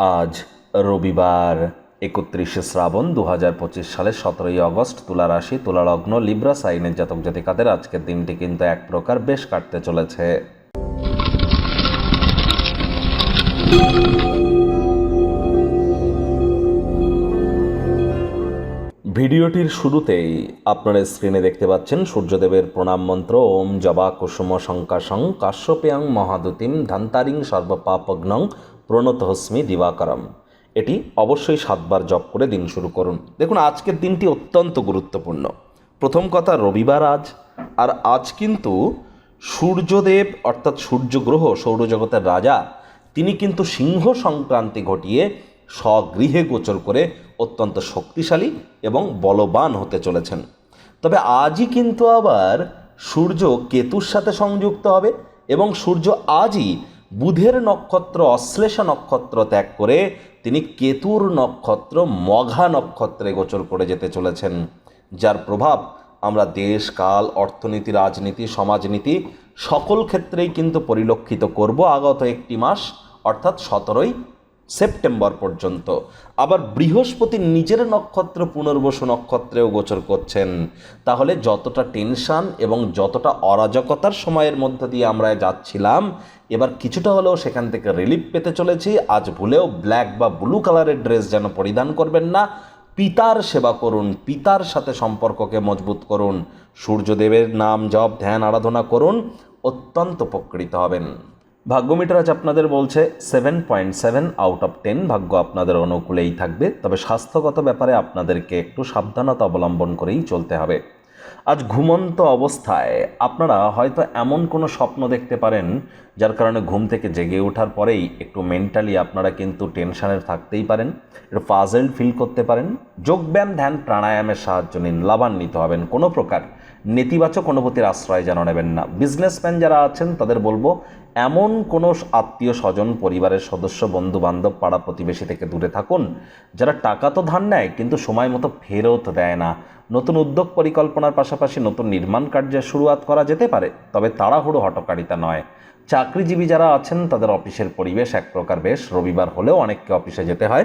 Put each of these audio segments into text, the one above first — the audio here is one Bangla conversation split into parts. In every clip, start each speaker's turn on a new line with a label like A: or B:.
A: আজ রবিবার, একত্রিশে শ্রাবণ দু হাজার পঁচিশ সালের সতেরোই আগস্ট, তুলা রাশি, তুলা লগ্ন, লিব্রা সাইনের জাতক জাতিকাদের আজকের দিনটি কিন্তু এক প্রকার বেশ কাটতে চলেছে। ভিডিওটির শুরুতেই আপনারা স্ক্রিনে দেখতে পাচ্ছেন সূর্যদেবের প্রণাম মন্ত্র, ওম জবা কুসুম শঙ্কাশং, কাশ্যপেয়ং মহাদুতিম, ধান্তারিং সর্বপাপগ্নং প্রণতহস্মি দিবাকরম। এটি অবশ্যই সাতবার জপ করে দিন শুরু করুন। দেখুন, আজকের দিনটি অত্যন্ত গুরুত্বপূর্ণ। প্রথম কথা, রবিবার আজ। আর আজ কিন্তু সূর্যদেব, অর্থাৎ সূর্যগ্রহ, সৌরজগতের রাজা, তিনি কিন্তু সিংহ সংক্রান্তি ঘটিয়ে স্বগৃহে গোচর করে অত্যন্ত শক্তিশালী এবং বলবান হতে চলেছেন। তবে আজই কিন্তু আবার সূর্য কেতুর সাথে সংযুক্ত হবে এবং সূর্য আজই বুধের নক্ষত্র, অশ্লেষ নক্ষত্র ত্যাগ করে তিনি কেতুর নক্ষত্র, মঘা নক্ষত্রে গোচর করে যেতে চলেছেন। যার প্রভাব আমরা দেশ, কাল, অর্থনীতি, রাজনীতি, সমাজনীতি সকল ক্ষেত্রেই কিন্তু পরিলক্ষিত করব আগত একটি মাস, অর্থাৎ সতেরোই সেপ্টেম্বর পর্যন্ত। আবার বৃহস্পতি নিজের নক্ষত্র পুনর্বসু নক্ষত্রেও গোচর করছেন। তাহলে যতটা টেনশন এবং যতটা অরাজকতার সময়ের মধ্য দিয়ে আমরা যাচ্ছিলাম এবার কিছুটা হলেও সেখান থেকে রিলিফ পেতে চলেছি। আজ ভুলেও ব্ল্যাক বা ব্লু কালারের ড্রেস যেন পরিধান করবেন না। পিতার সেবা করুন, পিতার সাথে সম্পর্ককে মজবুত করুন। সূর্যদেবের নাম জপ, ধ্যান, আরাধনা করুন, অত্যন্ত উপকৃত হবেন। ভাগ্য মিটার আজ আপনাদের বলছে seven point seven out of ten ভাগ্য আপনাদের অনুকূলেই থাকবে। তবে স্বাস্থ্যগত ব্যাপারে আপনাদেরকে একটু সাবধানতা অবলম্বন করেই চলতে হবে। আজ ঘুমন্ত অবস্থায় আপনারা হয়তো এমন কোনো স্বপ্ন দেখতে পারেন, যার কারণে ঘুম থেকে জেগে ওঠার পরেই একটু মেন্টালি আপনারা কিন্তু টেনশানে থাকতেই পারেন, একটু পাজেল ফিল করতে পারেন। যোগব্যায়াম, ধ্যান, প্রাণায়ামের সাহায্য নিন, লাভান্বিত হবেন, কোনো প্রকার নেতিবাচক অনুভূতির আশ্রয় যেন নেবেন না। বিজনেসম্যান যারা আছেন, তাদের বলব, এমন কোনো আত্মীয় স্বজন, পরিবারের সদস্য বন্ধু বান্ধব পাড়া প্রতিবেশী থেকে দূরে থাকুন, যারা টাকা তো ধার নেয়, কিন্তু সময় মতো ফেরত দেয় না। নতুন উদ্যোগ পরিকল্পনার পাশাপাশি নতুন নির্মাণ কার্যের শুরুয়াত করা যেতে পারে, তবে তাড়াহুড়ো হটকারিতা নয়। চাকরিজীবী যারা আছেন, তাদের অফিসের পরিবেশ এক প্রকার বেশ। রবিবার হলেও অনেককে অফিসে যেতে হয়।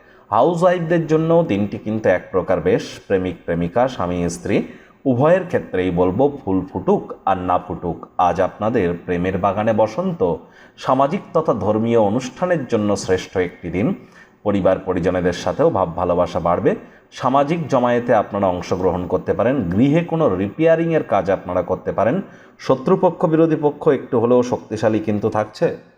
A: হাউস ওয়াইফদের জন্য দিনটি কিন্তু এক প্রকার বেশ। প্রেমিক, প্রেমিকা, স্বামী, স্ত্রী, উভয়ের ক্ষেত্রেই বলব ফুল ফুটুক আর না ফুটুক। আজ আপনাদের প্রেমের বাগানে বসন্ত, সামাজিক তথা ধর্মীয় অনুষ্ঠানের জন্য শ্রেষ্ঠ একটি দিন। পরিবার, পরিজনেদের সাথেও ভাব ভালোবাসা বাড়বে। সামাজিক জমায়েতে আপনারা অংশগ্রহণ করতে পারেন। গৃহে কোনো রিপেয়ারিংয়ের কাজ আপনারা করতে পারেন। শত্রুপক্ষ, বিরোধী পক্ষ একটু হলেও শক্তিশালী কিন্তু থাকছে।